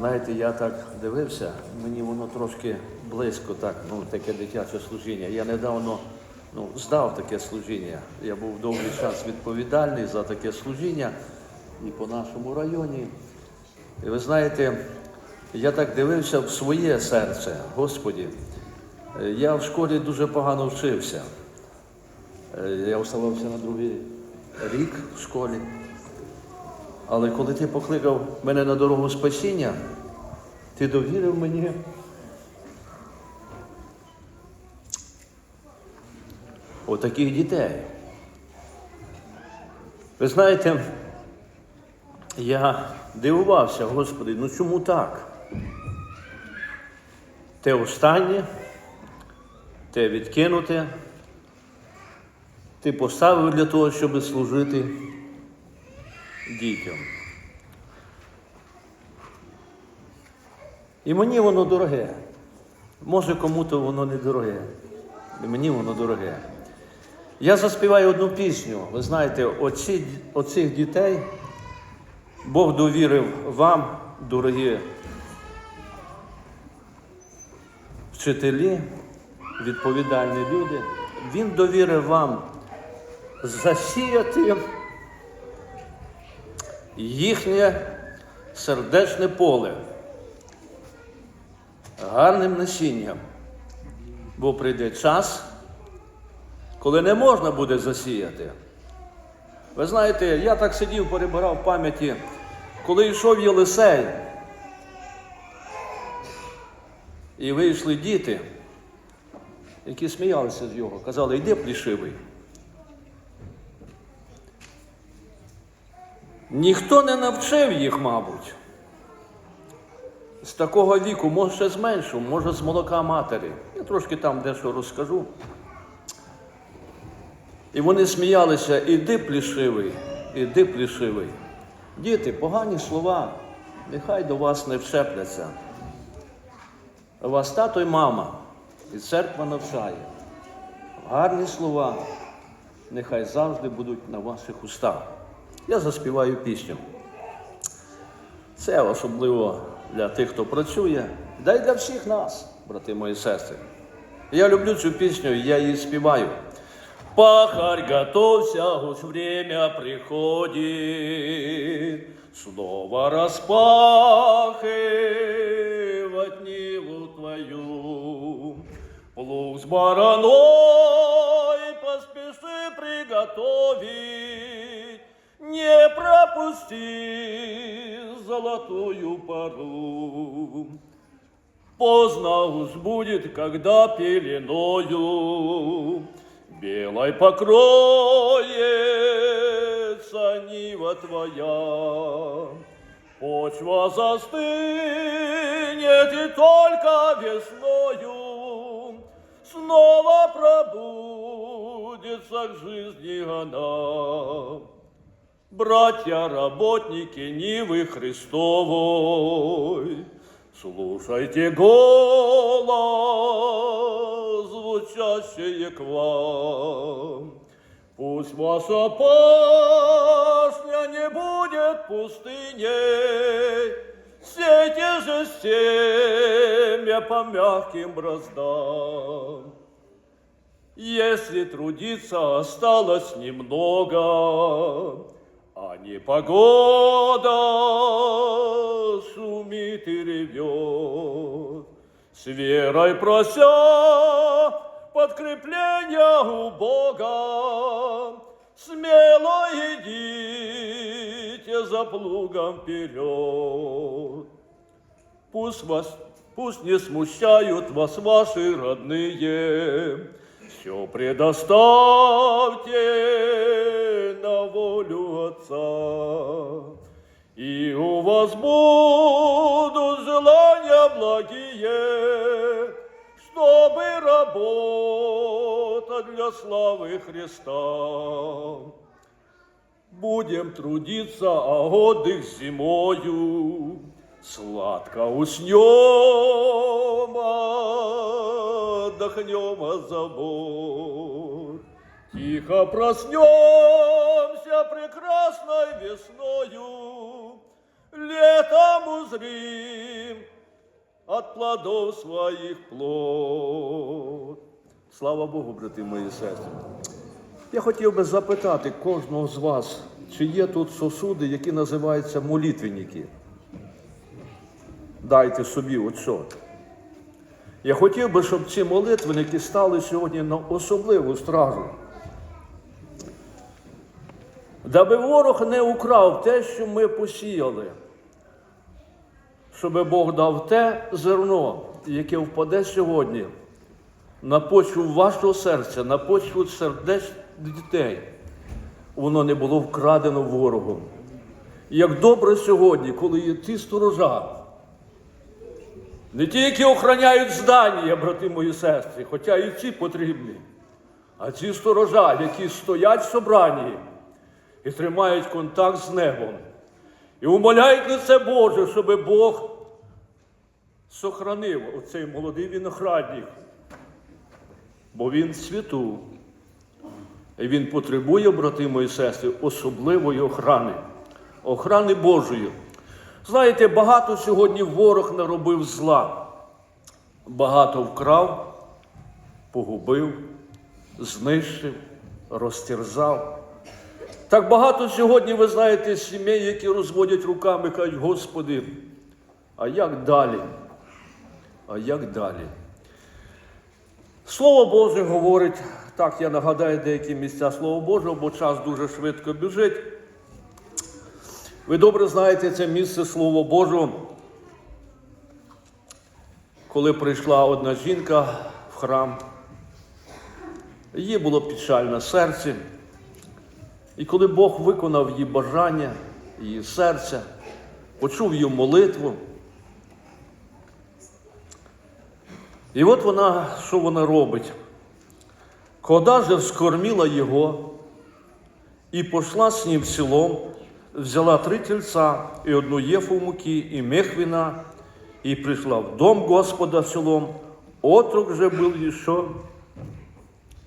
знаєте, я так дивився, мені воно трошки близько, так, ну, таке дитяче служіння. Я недавно ну, здав таке служіння. Я був довгий час відповідальний за таке служіння і по нашому районі. І ви знаєте, я так дивився в своє серце, Господі. Я в школі дуже погано вчився. Е, Я оставався на другий рік в школі. Але коли ти покликав мене на дорогу спасіння, ти довірив мені отаких дітей. Ви знаєте, я дивувався, Господи, ну чому так? Те останнє, те відкинуте, ти поставив для того, щоб служити дітям. І мені воно дороге. Може, кому-то воно не дороге. І Мені воно дороге. Я заспіваю одну пісню. Ви знаєте, оці, оцих дітей Бог довірив вам, дорогі вчителі, відповідальні люди. Він довірив вам засіяти їхнє сердечне поле гарним насінням. Бо прийде час, коли не можна буде засіяти. Ви знаєте, я так сидів, перебирав в пам'яті, коли йшов Єлисей, і вийшли діти, які сміялися з його, казали, йди плішивий. Ніхто не навчив їх, мабуть. З такого віку, може з меншого, може з молока матері. Я трошки там дещо розкажу. І вони сміялися, іди плішивий, іди плішивий. Діти, погані слова, нехай до вас не вшепляться. Вас тато й мама, і церква навчає. Гарні слова нехай завжди будуть на ваших устах. Я заспіваю пісню. Це особливо для тих, хто працює, да й для всіх нас, брати мої сестри. Я люблю цю пісню, я її співаю. Пахарь, готовься, гусь время приходит, Снова распахивать Ниву твою. Плуг с бараной поспеши приготовить, Не пропусти золотую пору. Поздно уж будет, когда пеленою Белой покроется нива твоя. Почва застынет и только весною Снова пробудется к жизни она. Братья, работники Нивы Христовой, Слушайте голос, звучащий к вам. Пусть ваша пашня не будет пустыней, Сейте же семя по мягким браздам. Если трудиться осталось немного, непогода шумит и ревет, С верой прося подкрепления у Бога, Смело идите за плугом вперед. Пусть вас, пусть не смущают вас ваши родные, все предоставьте на волю Отца. И у вас будут желания благие, чтобы работать для славы Христа. Будем трудиться, а отдых зимою Сладко уснем, отдохнем от забот. Тихо проснемся прекрасной весною, Летом узрим от плодов своїх плод. Слава Богу, брати мої сестри. Я хотів би запитати кожного з вас, чи є тут сосуди, які називаються молитвенники. Дайте собі отчот. Я хотів би, щоб ці молитвенники стали сьогодні на особливу стражу. Даби ворог не украв те, що ми посіяли, щоб Бог дав те зерно, яке впаде сьогодні на почву вашого серця, на почву сердець дітей, воно не було вкрадено ворогом. Як добре сьогодні, коли є ті сторожа, не ті, які охороняють здання, брати мої сестри, хоча і ці потрібні, а ті сторожа, які стоять в собранні і тримають контакт з небом. І умоляють лице Боже, щоб Бог сохранив оцей молодий виноградник, бо він світу. І він потребує, брати мої сестри, особливої охрани, охрани Божої. Знаєте, багато сьогодні ворог наробив зла, багато вкрав, погубив, знищив, розтерзав. Так багато сьогодні, ви знаєте, сімей, які розводять руками, кажуть, Господи, а як далі? А як далі? Слово Боже говорить, так я нагадаю деякі місця Слова Божого, бо час дуже швидко біжить. Ви добре знаєте це місце Слово Божого, коли прийшла одна жінка в храм, її було печальне серце. І коли Бог виконав її бажання, її серця, почув її молитву. І от вона, що вона робить? Кода же вскормила його і пішла з ним в селом, взяла три тельця і одну єфу муки, і мех вина, і прийшла в дом Господа в селом. Отрок же був ще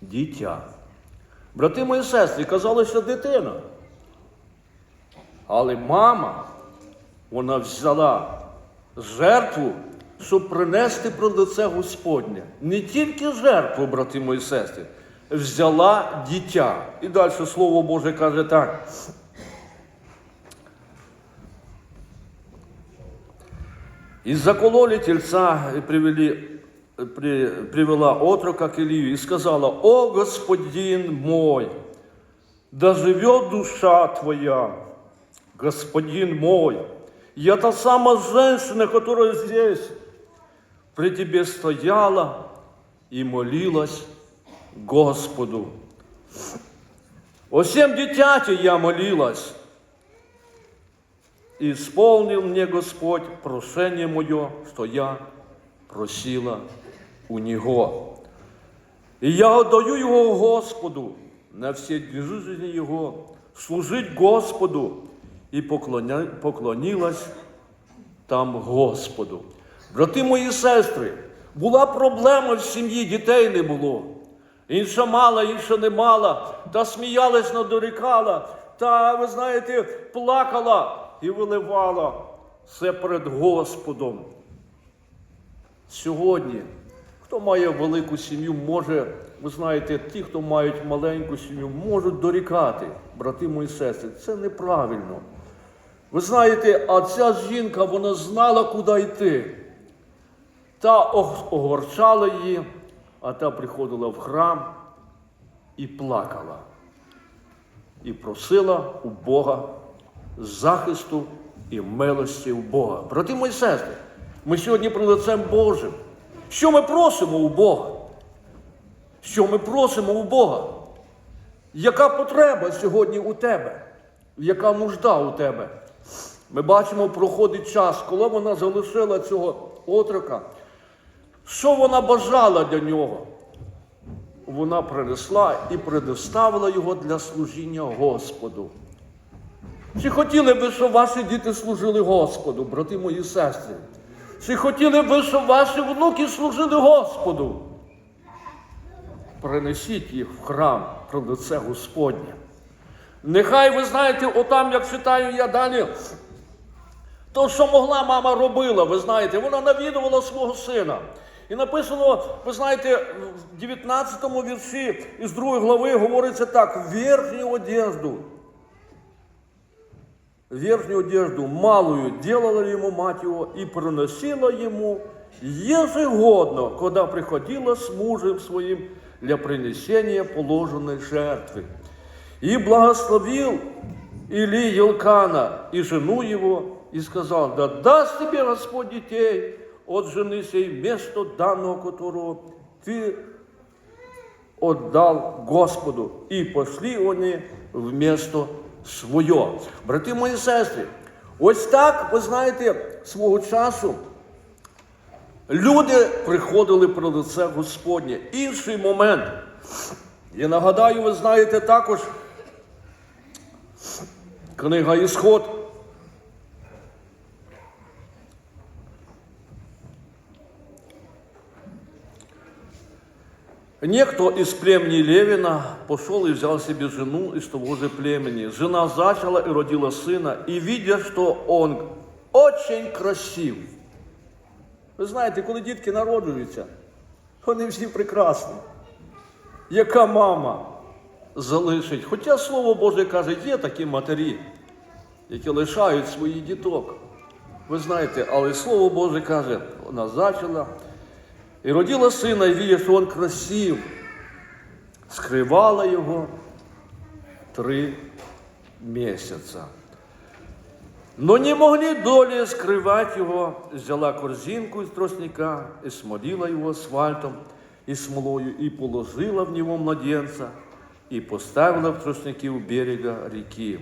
дитя. Брати мої сестри, казалося дитина. Але мама, вона взяла жертву, щоб принести про лице Господнє. Не тільки жертву, брати мої сестри, взяла дитя. І далі Слово Боже каже так. И закололи тельца и привели, при, привела отрока к Илию и сказала, «О, Господин мой, да живет душа твоя, Господин мой, я та самая женщина, которая здесь при тебе стояла и молилась Господу. О всем дитяте я молилась, и исполнил мне Господь прошение мое, что я просила у Него. И я отдаю Его Господу на все дни жизни Его, служить Господу, и поклоня... поклонилась там Господу. Брати мої сестри, була проблема в сім'ї, дітей не було. Інша мала, інша не мала, та сміялась, надорікала, та, ви знаєте, плакала і виливала все перед Господом. Сьогодні, хто має велику сім'ю, може, ви знаєте, ті, хто мають маленьку сім'ю, можуть дорікати, брати мої сестри. Це неправильно. Ви знаєте, а ця жінка, вона знала, куди йти. Та огорчала її, а та приходила в храм і плакала. І просила у Бога захисту і милості у Бога. Брати мої сестри, ми сьогодні при лицем Божим. Що ми просимо у Бога? Що ми просимо у Бога? Яка потреба сьогодні у тебе? Яка нужда у тебе? Ми бачимо, проходить час, коли вона залишила цього отрока. Що вона бажала для нього? Вона принесла і предоставила його для служіння Господу. Чи хотіли би, щоб ваші діти служили Господу, брати мої сестри? Чи хотіли би, щоб ваші внуки служили Господу? Принесіть їх в храм про лице Господнє. Нехай ви знаєте, отам, як читаю я далі, То, що могла мама робила, ви знаєте, вона навідувала свого сина. І написано, ви знаєте, в 19 вірші із 2 глави говориться так: верхню одежду, верхнюю одежду малую делала ему мать его и приносила ему ежегодно, когда приходила с мужем своим для принесения положенной жертвы. И благословил Или Елкана и жену его, и сказал, да даст тебе Господь детей от жены сей вместо данного, которого ты отдал Господу. І пошли вони в місто своє. Брати мої сестри, ось так, ви знаєте, свого часу люди приходили про лице Господнє. Інший момент. Я нагадаю, ви знаєте також книга Ісход. Некто из племени Левина пошел и взял себе жену из того же племени. Жена зачала и родила сына, и видя, что он очень красив. Ви знаєте, коли дітки народжуються, вони всі прекрасні. Яка мама залишить? Хоча Слово Боже каже, є такі матері, які лишають своїх діток. Ви знаєте, але Слово Боже каже, вона зачала. І родила сина, і видя, що він красив, скривала його три місяця. Но не могли долі скривати його, взяла корзинку із тростника, і смолила його асфальтом і смолою, і положила в нього младенця, і поставила в тростники у берега ріки.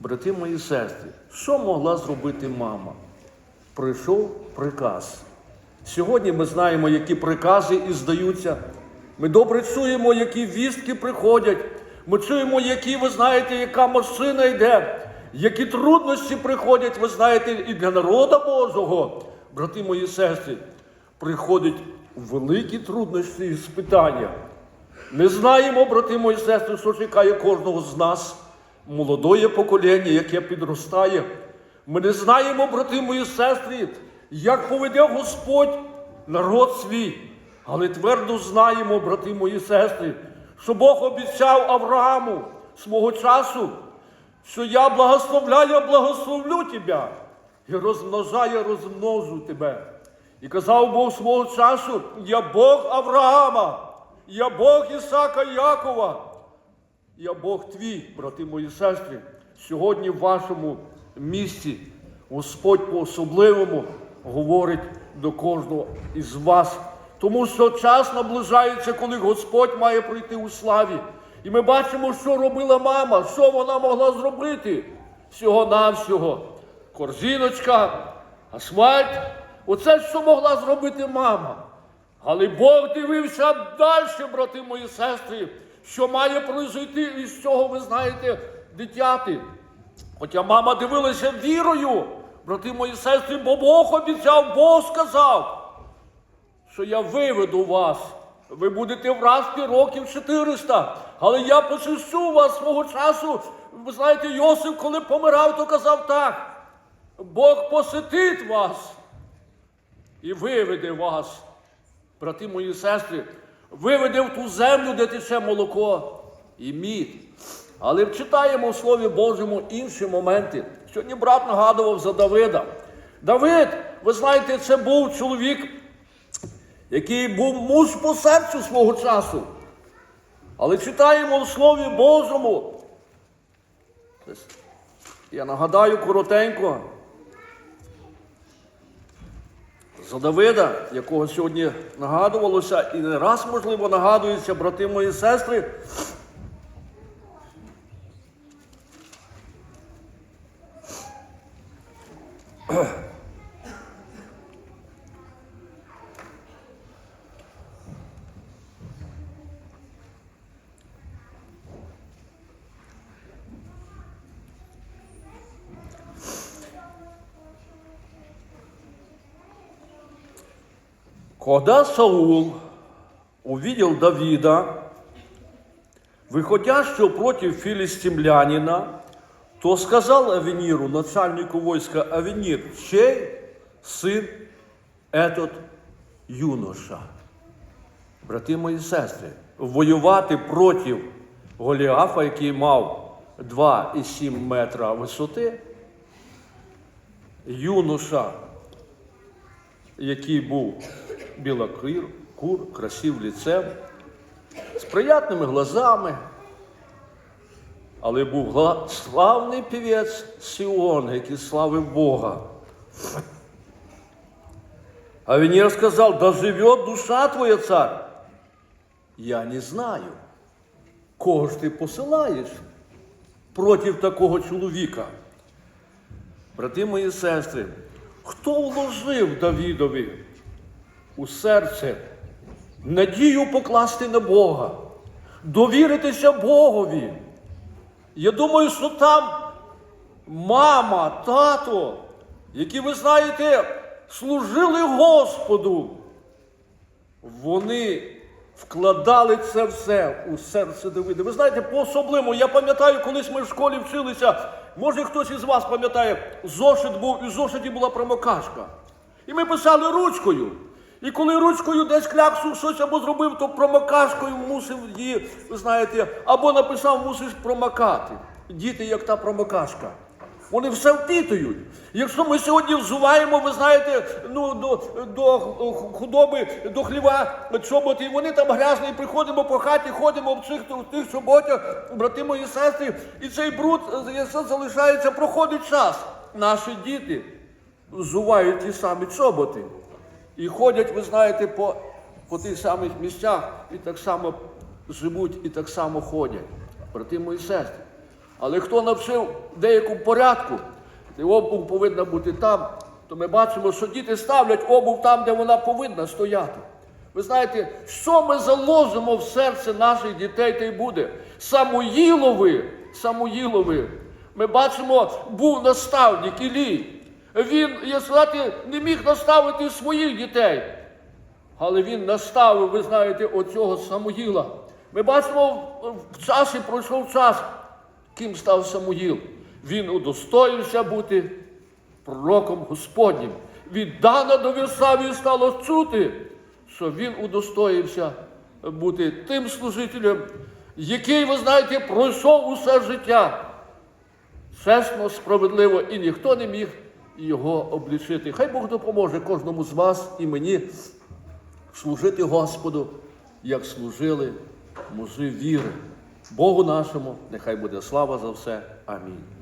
Брати мої сестри, що могла зробити мама? Прийшов приказ. Сьогодні ми знаємо, які прикази здаються. Ми добре чуємо, які вістки приходять. Ми чуємо, які, ви знаєте, яка машина йде, які труднощі приходять, ви знаєте, і для народа Божого, брати мої сестри, приходять великі труднощі і спитання. Ми знаємо, брати мої сестри, що чекає кожного з нас, молодое покоління, яке підростає. Ми не знаємо, брати мої сестри, як поведе Господь народ свій. Але твердо знаємо, брати мої сестри, що Бог обіцяв Аврааму свого часу, що я благословляю, благословлю тебе і розмножаю, розмножу тебе. І казав Бог свого часу, я Бог Авраама, я Бог Ісака Якова. Я Бог твій, брати мої сестри, сьогодні в вашому місті Господь по-особливому говорить до кожного із вас. Тому що час наближається, коли Господь має прийти у славі. І ми бачимо, що робила мама, що вона могла зробити всього-навсього. Корзиночка, асфальт. Оце що могла зробити мама. Але Бог дивився далі, брати мої сестри, що має произойти із цього, ви знаєте, дитяти. Хоча мама дивилася вірою, брати мої сестри, бо Бог обіцяв, Бог сказав, що я виведу вас. Ви будете вразки років 400, але я посвящу вас свого часу. Ви знаєте, Йосип, коли помирав, то казав так. Бог посетить вас і виведе вас, брати мої сестри, виведе в ту землю, де тече молоко і мід. Але читаємо в Слові Божому інші моменти. Сьогодні брат нагадував за Давида. Давид, ви знаєте, це був чоловік, який був муж по серцю свого часу. Але читаємо в Слові Божому. Я нагадаю коротенько за Давида, якого сьогодні нагадувалося, і не раз, можливо, нагадується, брати мої сестри. Когда Саул увидел Давида, выходящего против филистимлянина, То сказал Авениру, начальнику войска Авенир, чей сын этот юноша? Брати мої сестри, воювати проти Голіафа, який мав 2,7 метра висоти, юноша, який був білокур, кур, красив ліцем, з приятними глазами, але був славний півець Сіон, який славив Бога. А Венера сказал, да живет душа твоя, царь. Я не знаю, кого ж ти посилаєш проти такого чоловіка. Брати мої сестри, хто вложив Давідові у серце надію покласти на Бога, довіритися Богові? Я думаю, що там мама, тато, які, ви знаєте, служили Господу, вони вкладали це все у серце Давида. Ви знаєте, по-особливому, я пам'ятаю, колись ми в школі вчилися, може хтось із вас пам'ятає, зошит був, і в зошиті була промокашка. І ми писали ручкою. І коли ручкою десь кляксу щось або зробив, то промокашкою мусив її, знаєте, або написав, мусиш промокати. Діти, як та промокашка. Вони все впітують. Якщо ми сьогодні взуваємо, ви знаєте, ну, до, до худоби, до хліва чоботи, і вони там грязні, приходимо по хаті, ходимо в цих в тих чоботях, брати мої сестри, і цей бруд е, все залишається, проходить час. Наші діти взувають ті самі чоботи. І ходять, ви знаєте, по, по тих самих місцях, і так само живуть, і так само ходять. Брати мої сестри. Але хто навчив деяку порядку, і обув повинна бути там, то ми бачимо, що діти ставлять обув там, де вона повинна стояти. Ви знаєте, що ми заложимо в серце наших дітей, те й буде. Самуїлови, Самуїлови, ми бачимо, був наставник Ілій. Він, я сказати, не міг наставити своїх дітей. Але він наставив, ви знаєте, оцього Самуїла. Ми бачимо, в часі пройшов час, ким став Самуїл. Він удостоївся бути пророком Господнім. Від Дана до Вірсавії стало чути, що він удостоївся бути тим служителем, який, ви знаєте, пройшов усе життя. Чесно, справедливо, і ніхто не міг його облічити. Хай Бог допоможе кожному з вас і мені служити Господу, як служили мужі віри. Богу нашому, нехай буде слава за все. Амінь.